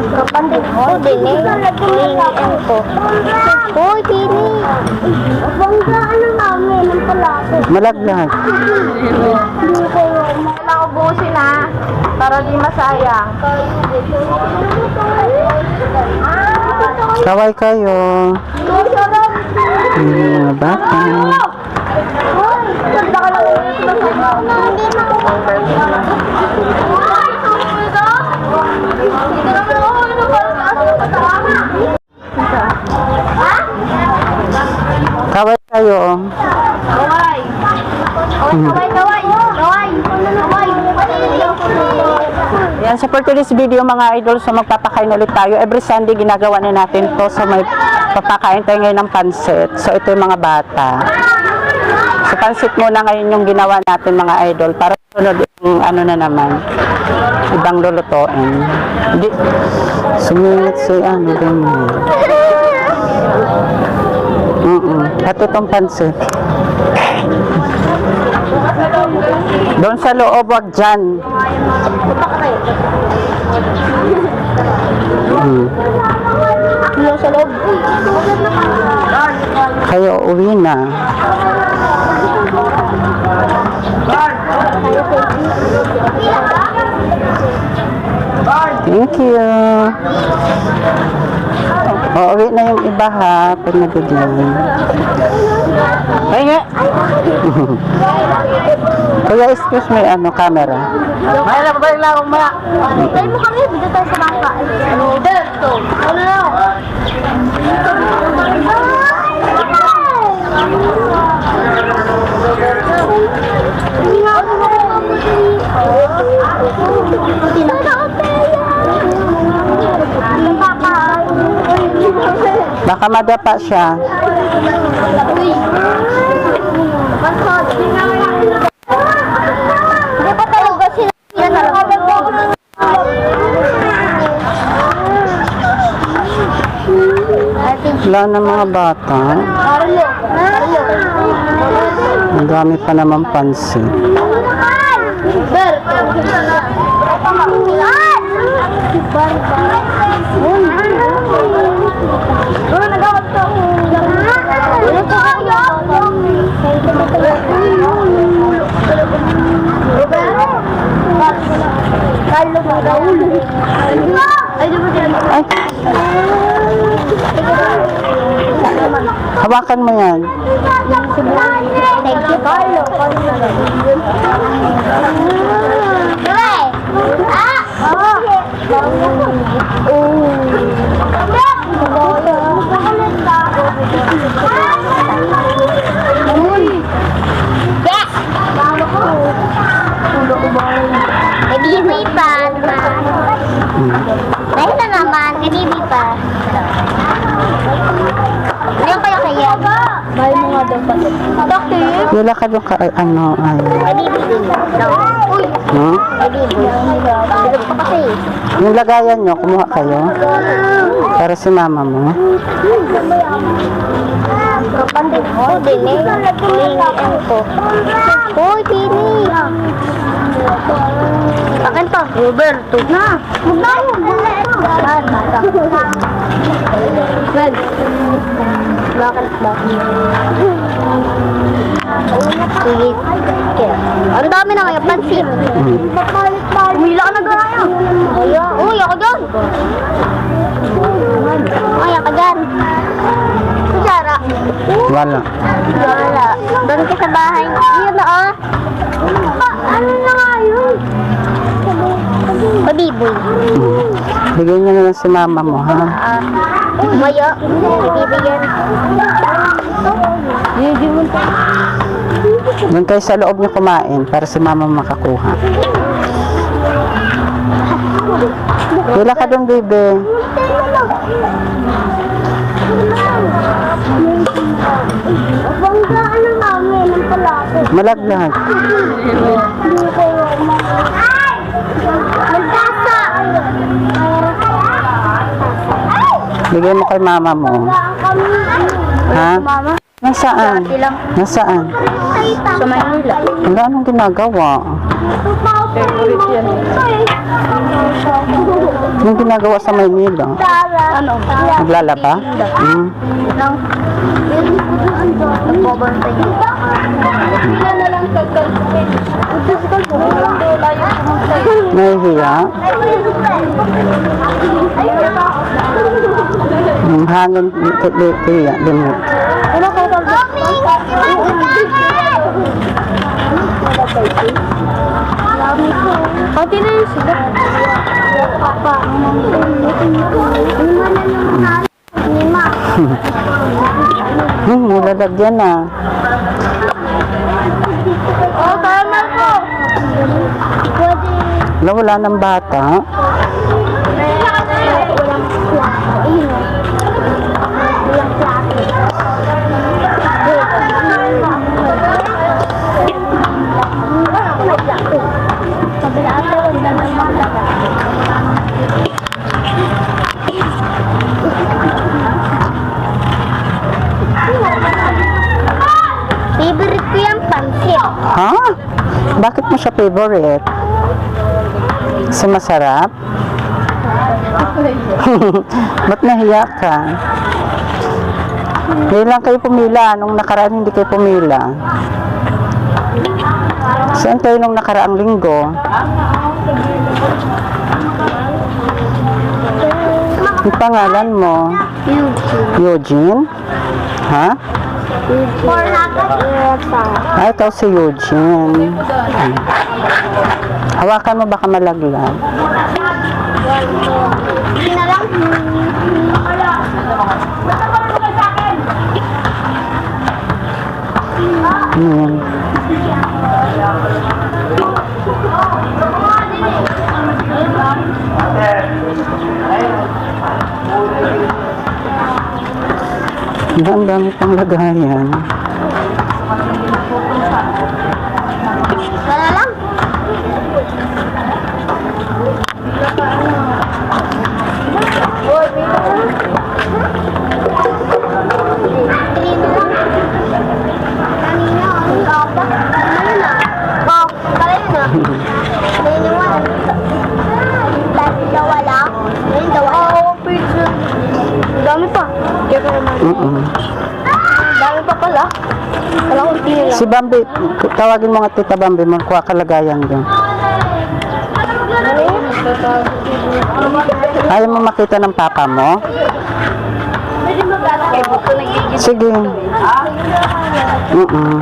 Kapatid ko din eh. Hinihingian ko. Uy, Tini. Bangga, ano namin? Ang palaki. Malaglag. Hindi ko Kailangan ubusin ha. Para di masayang. Kaway kayo. Yung mga bata. Ganda ka lang. Hindi na Kaway kayo. oh. Kaway. Kaway, kaway. Kaway. Kaway. Yan, sa for today's video mga idol, so magpapakain ulit tayo. Every Sunday ginagawa na natin to So may papakain tayo ngayon ng pansit. So ito yung mga bata. So pansit muna ngayon yung ginawa natin mga idol. Para sunod yung ano na naman. Ibang lulutuin. Hindi. Sumingit si ano ganyan. Mm At itong pansit. Doon sa loob, wag dyan. Mm. Yung sa loob. Kayo uwi na. Thank you. O, uwi na yung iba ha, pag nabigyan. Ay nga. Kuya, excuse me, ano, camera. May lang, may lang, may lang. Tayo mo kami, dito tayo sa bangka. Dito. Ano Baka madapa siya. Wala na mga bata. Ang dami pa naman pansin. Ber. Bar. Oh, nagawag to. Ano to kayo? Carlo Raul. Ay, hawakan mo yan. Thank you, Carlo. Bye. Ah! Yes! Nag-ibig pa Wala ka doon ka, ano, ay. No? pa. Yung lagayan nyo, kumuha kayo. Para si mama mo. Kapatid din eh. Hinihingian ko. Uy, Tini. Akin to. Roberto. Na. Yun. Saan? Fred. Bakit ba? Sige. Okay. Ang dami na ngayon. Pansit. Umila ka na gaya. Uy, ako dyan. Ay, ako dyan. Kutsara. Wala. Wala. Doon ka sa bahay. Yun na oh. Pabiboy. Hmm. Bigyan nyo na lang si mama mo, ha? Ah, mayo. Bibigyan. Doon kayo sa loob nyo kumain para si mama makakuha. Wala ka doon, baby. Palaki. Malaglag. Bigay mo kay mama mo. Ha? Mama? Nasaan? Nasaan? Sa Maynila. Wala anong ginagawa. Favorite yan. Yung ginagawa sa Maynila. Ano? Naglalaba? Mm. Nang nagbabantay. Sila na lang kagkalpin. Nahihiya. Yung hangin, kaya, limot. Pati na yung sila. Papa. Hmm, nilalagyan na. Oh, tama po. Wala, wala ng bata. Walang plato. Favorite ko yung pansit. Ha? Bakit mo siya favorite? Kasi masarap? Ba't nahiya ka? Ngayon lang kayo pumila. Nung nakaraan hindi kayo pumila. Saan kayo nung nakaraang linggo? Yung pangalan mo? Eugene? Ha? For natin. Ah, ikaw si Eugene. Hawakan mo baka malaglag. Hindi na lang. Ano yan? Ang dami pang lagayan. Mm-mm. Dami pa pala. Wala kong tira. Si Bambi, tawagin mo nga tita Bambi mo, kuha ka lagayan doon. Ayaw mo makita ng papa mo? Sige. Mm-mm.